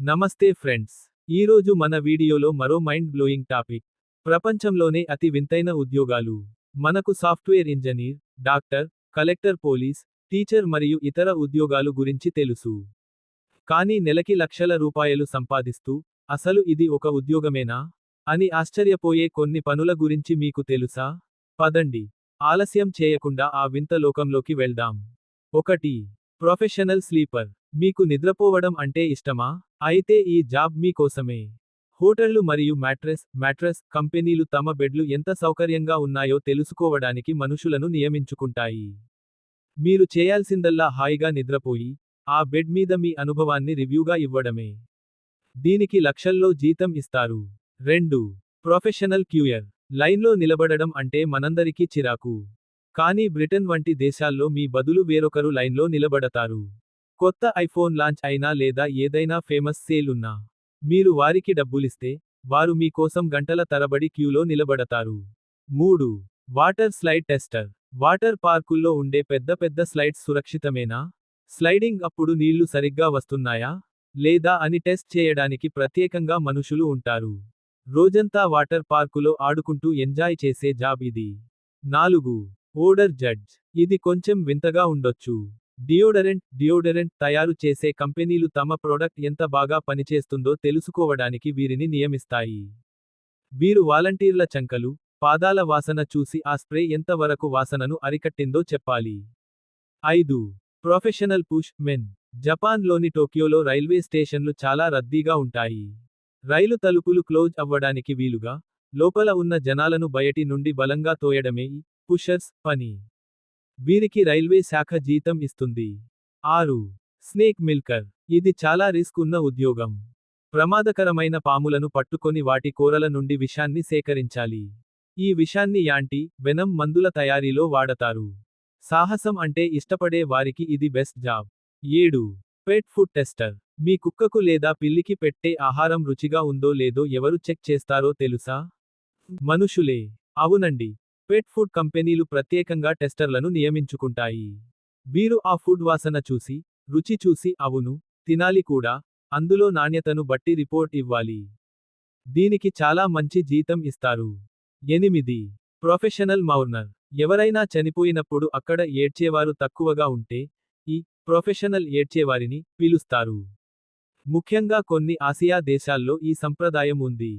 నమస్తే ఫ్రెండ్స్. ఈరోజు మన వీడియోలో మరో మైండ్ బ్లోయింగ్ టాపిక్. ప్రపంచంలోనే అతి వింతైన ఉద్యోగాలు. మనకు software engineer doctor collector police teacher మరియు ఇతర ఉద్యోగాలు గురించి తెలుసు. కానీ నెలకి లక్షల రూపాయలు సంపాదిస్తూ అసలు ఇది ఒక ఉద్యోగమేనా? అని ఆశ్చర్యపోయే కొన్ని పనుల గురించి మీకు తెలుసా? పదండి. ఆలస్యం చేయకుండా ఆ వింత లోకంలోకి వెళ్దాం. ఒకటి. Professional sleeper. మీకు నిద్రపోవడం అంటే ఇష్టమా? అయితే ఈ జాబ్ మీకోసమే హోటళ్ళు మరియు మ్యాట్రెస్ మ్యాట్రెస్ కంపెనీలు తమ బెడ్లు ఎంత సౌకర్యంగా ఉన్నాయో తెలుసుకోవడానికి మనుషులను నియమించుకుంటాయి. మీరు చేయాల్సిందల్లా హాయిగా నిద్రపోయి ఆ బెడ్ మీద మీ అనుభవాన్ని రివ్యూగా ఇవ్వడమే. దీనికి లక్షల్లో జీతం ఇస్తారు. రెండు. Professional queuer. లైన్లో నిలబడడం అంటే మనందరికీ చిరాకు. కానీ బ్రిటన్ వంటి దేశాల్లో మీ బదులు వేరొకరు లైన్లో నిలబడతారు. కొత్త ఐఫోన్ లాంచ్ అయినా లేదా ఏదైనా ఫేమస్ సేల్ ఉన్నా మీరు వారికి డబ్బులిస్తే వారు మీ కోసం గంటల తరబడి క్యూలో నిలబడతారు. మూడు వాటర్ స్లైడ్ టెస్టర్. వాటర్ పార్కుల్లో ఉండే పెద్ద పెద్ద స్లైడ్స్ సురక్షితమేనా? స్లైడింగ్ అప్పుడు నీళ్ళు సరిగ్గా వస్తున్నాయా? లేదా అని టెస్ట్ చేయడానికి ప్రత్యేకంగా మనుషులు ఉంటారు. రోజంతా వాటర్ పార్కులో ఆడుకుంటూ ఎంజాయ్ చేసే జాబ్ ఇది. నాలుగు ఓడర్ జడ్జ్. ఇది కొంచెం వింతగా ఉండొచ్చు. డియోడరెంట్ డియోడరెంట్ తయారు చేసే కంపెనీలు తమ ప్రోడక్ట్ ఎంత బాగా పనిచేస్తుందో తెలుసుకోవడానికి వీరిని నియమిస్తాయి. వీరు వాలంటీర్ల చంకలు పాదాల వాసన చూసి ఆ స్ప్రే ఎంతవరకు వాసనను అరికట్టిందో చెప్పాలి. ఐదు. Professional push men. జపాన్లోని టోక్యోలో రైల్వే స్టేషన్లు చాలా రద్దీగా ఉంటాయి. రైలు తలుపులు క్లోజ్ అవ్వడానికి వీలుగా లోపల ఉన్న జనాలను బయటి నుండి బలంగా తోయడమే పుషర్స్ పని. వీరికి రైల్వే శాఖ జీతం ఇస్తుంది. ఆరు. Snake milker. ఇది చాలా రిస్క్ ఉన్న ఉద్యోగం. ప్రమాదకరమైన పాములను పట్టుకొని వాటి కూరల నుండి విషాన్ని సేకరించాలి. ఈ విషాన్ని యాంటీ వెనం మందుల తయారీలో వాడతారు. సాహసం అంటే ఇష్టపడే వారికి ఇది బెస్ట్ జాబ్. ఏడు. పెట్ ఫుడ్ టెస్టర్. మీ కుక్కకు లేదా పిల్లికి పెట్టే ఆహారం రుచిగా ఉందో లేదో ఎవరు చెక్ చేస్తారో తెలుసా? మనుషులే. అవునండి. పెట్ ఫుడ్ కంపెనీలు ప్రత్యేకంగా టెస్టర్లను నియమించుకుంటాయి. వీరు ఆ ఫుడ్ వాసన చూసి రుచి చూసి అవును తినాలి కూడా అందులో నాణ్యతను బట్టి రిపోర్ట్ ఇవ్వాలి. దీనికి చాలా మంచి జీతం ఇస్తారు. ఎనిమిది. ప్రొఫెషనల్ మౌర్నర్ ఎవరైనా చనిపోయినప్పుడు అక్కడ ఏడ్చేవారు తక్కువగా ఉంటే ఈ ప్రొఫెషనల్ ఏడ్చేవారిని పిలుస్తారు. ముఖ్యంగా కొన్ని ఆసియా దేశాల్లో ఈ సంప్రదాయం ఉంది.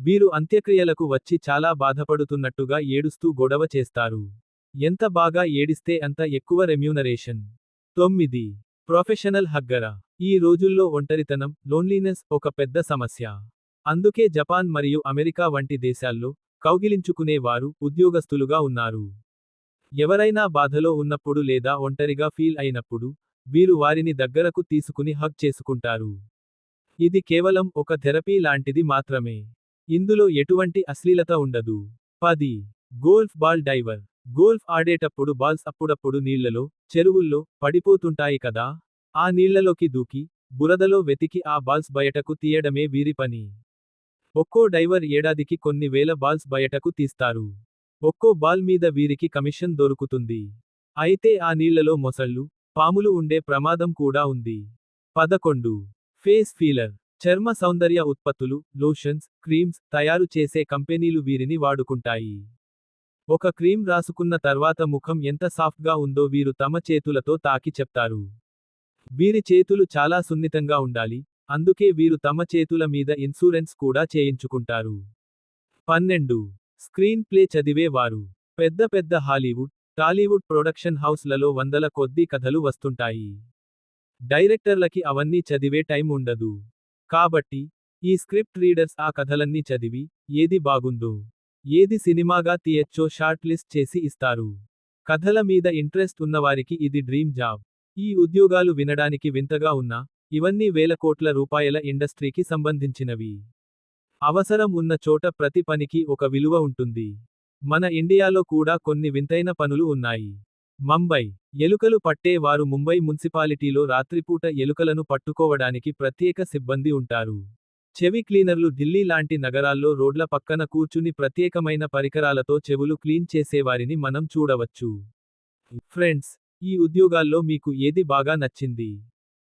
వీరు అంత్యక్రియలకు వచ్చి చాలా బాధపడుతున్నట్టుగా ఏడుస్తూ గొడవ చేస్తారు. ఎంత బాగా ఏడిస్తే అంత ఎక్కువ రెమ్యూనరేషన్. తొమ్మిది. Professional hugger. ఈ రోజుల్లో ఒంటరితనం లోన్లీనెస్ ఒక పెద్ద సమస్య. అందుకే జపాన్ మరియు అమెరికా వంటి దేశాల్లో కౌగిలించుకునే వారు ఉద్యోగస్తులుగా ఉన్నారు. ఎవరైనా బాధలో ఉన్నప్పుడు లేదా ఒంటరిగా ఫీల్ అయినప్పుడు వీరు వారిని దగ్గరకు తీసుకుని హగ్ చేసుకుంటారు. ఇది కేవలం ఒక థెరపీ లాంటిది మాత్రమే. ఇందులో ఎటువంటి అశ్లీలత ఉండదు. పది. Golf ball diver. గోల్ఫ్ ఆడేటప్పుడు బాల్స్ అప్పుడప్పుడు నీళ్ళలో చెరువుల్లో పడిపోతుంటాయి కదా. ఆ నీళ్ళలోకి దూకి బురదలో వెతికి ఆ బాల్స్ బయటకు తీయడమే వీరి పని. ఒక్కో డైవర్ ఏడాదికి కొన్ని వేల బాల్స్ బయటకు తీస్తారు. ఒక్కో బాల్ మీద వీరికి కమిషన్ దొరుకుతుంది. అయితే ఆ నీళ్ళలో మొసళ్ళు పాములు ఉండే ప్రమాదం కూడా ఉంది. పదకొండు. Face feeler. చర్మ సౌందర్య ఉత్పత్తులు లోషన్స్ క్రీమ్స్ తయారు చేసే కంపెనీలు వీరిని వాడుకుంటాయి. ఒక క్రీమ్ రాసుకున్న తర్వాత ముఖం ఎంత సాఫ్ట్గా ఉందో వీరు తమ చేతులతో తాకి చెప్తారు. వీరి చేతులు చాలా సున్నితంగా ఉండాలి అందుకే వీరు తమ చేతుల మీద ఇన్సూరెన్స్ కూడా చేయించుకుంటారు. పన్నెండు. స్క్రీన్ ప్లే చదివేవారు పెద్ద పెద్ద హాలీవుడ్ టాలీవుడ్ ప్రొడక్షన్ హౌస్లలో వందల కొద్దీ కథలు వస్తుంటాయి. డైరెక్టర్లకి అవన్నీ చదివే టైం ఉండదు. కాబట్టి ఈ స్క్రిప్ట్ రీడర్స్ ఆ కథలన్నీ చదివి ఏది బాగుందో ఏది సినిమాగా తీయచ్చో షార్ట్ లిస్ట్ చేసి ఇస్తారు. కథల మీద ఇంట్రెస్ట్ ఉన్నవారికి ఇది డ్రీమ్ జాబ్. ఈ ఉద్యోగాలు వినడానికి వింతగా ఉన్నా ఇవన్నీ వేల కోట్ల రూపాయల ఇండస్ట్రీకి సంబంధించినవి. అవసరం ఉన్న చోట ప్రతి పనికి ఒక విలువ ఉంటుంది. మన ఇండియాలో కూడా కొన్ని వింతైన పనులు ఉన్నాయి. ముంబై. ఎలుకలు పట్టే వారు ముంబై మున్సిపాలిటీలో రాత్రిపూట ఎలుకలను పట్టుకోవడానికి ప్రత్యేక సిబ్బంది ఉంటారు. చెవి క్లీనర్లు ఢిల్లీ లాంటి నగరాల్లో రోడ్ల పక్కన కూర్చుని ప్రత్యేకమైన పరికరాలతో చెవులు క్లీన్ చేసేవారిని మనం చూడవచ్చు. ఫ్రెండ్స్ ఈ ఉద్యోగాల్లో మీకు ఏది బాగా నచ్చింది?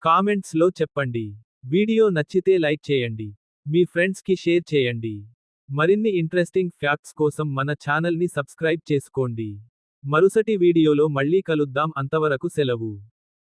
కామెంట్స్లో చెప్పండి. వీడియో నచ్చితే లైక్ చేయండి. మీ ఫ్రెండ్స్కి షేర్ చేయండి. మరిన్ని ఇంట్రెస్టింగ్ ఫ్యాక్ట్స్ కోసం మన ఛానల్ని సబ్స్క్రైబ్ చేసుకోండి. మరుసటి వీడియోలో మళ్ళీ కలుద్దాం అంతవరకు సెలవు.